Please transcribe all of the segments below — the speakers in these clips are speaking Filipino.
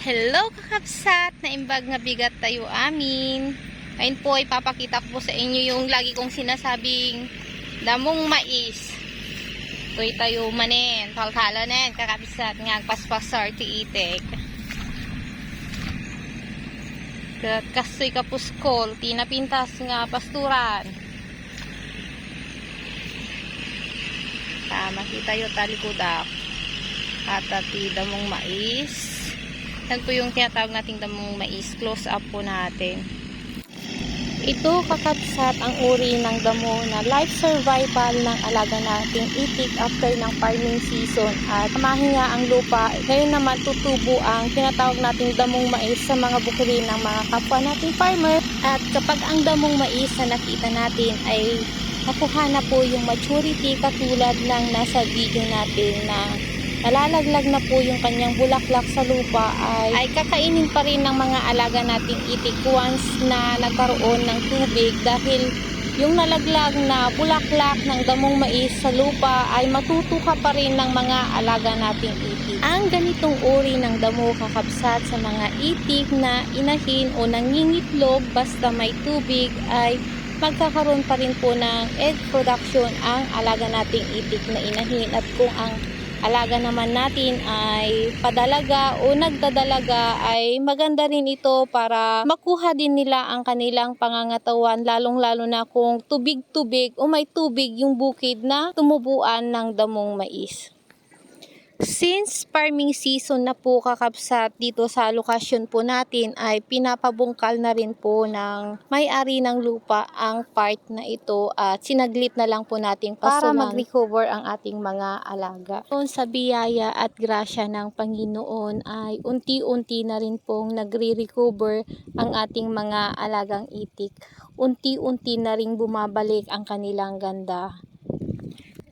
Hello kakapsat! Naimbag nga bigat tayo amin. Ngayon po ay papakita ko sa inyo yung lagi kong sinasabing damong mais. Ito'y tayo manin. Palkala nen kakapsat nga paspasar ti. Kat kasoy kapuskol. Tinapintas nga pasturan. Tama kita yung talikudak. At ati damong mais. Yan po yung tinatawag nating damong mais. Close up po natin. Ito kakabsat ang uri ng damo na life survival ng alaga nating itik after ng farming season at mahinga ang lupa. Ngayon naman tutubo ang tinatawag nating damong mais sa mga bukirin ng mga kapwa nating farmer. At kapag ang damong mais na nakita natin ay nakuha na po yung maturity katulad ng nasa video natin na nalalaglag na po yung kanyang bulaklak sa lupa ay, ay kakainin pa rin ng mga alaga nating itik once na nagkaroon ng tubig dahil yung nalaglag na bulaklak ng damong mais sa lupa ay matutuka pa rin ng mga alaga nating itik. Ang ganitong uri ng damo kakabsat sa mga itik na inahin o nangingitlog basta may tubig ay magkakaroon pa rin po ng egg production ang alaga nating itik na inahin at kung ang alaga naman natin ay padalaga o nagdadalaga ay maganda rin ito para makuha din nila ang kanilang pangangatawan lalong lalo na kung tubig-tubig o may tubig yung bukid na tumubuan ng damong mais. Since farming season na po kakapsat dito sa lokasyon po natin ay pinapabungkal na rin po ng may-ari ng lupa ang part na ito at sinaglit na lang po nating para mag-recover ang ating mga alaga. Doon sa biyaya at grasya ng Panginoon ay unti-unti na rin pong nagre-recover ang ating mga alagang itik. Unti-unti na rin bumabalik ang kanilang ganda.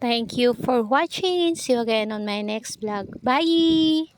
Thank you for watching. See you again on my next vlog. Bye!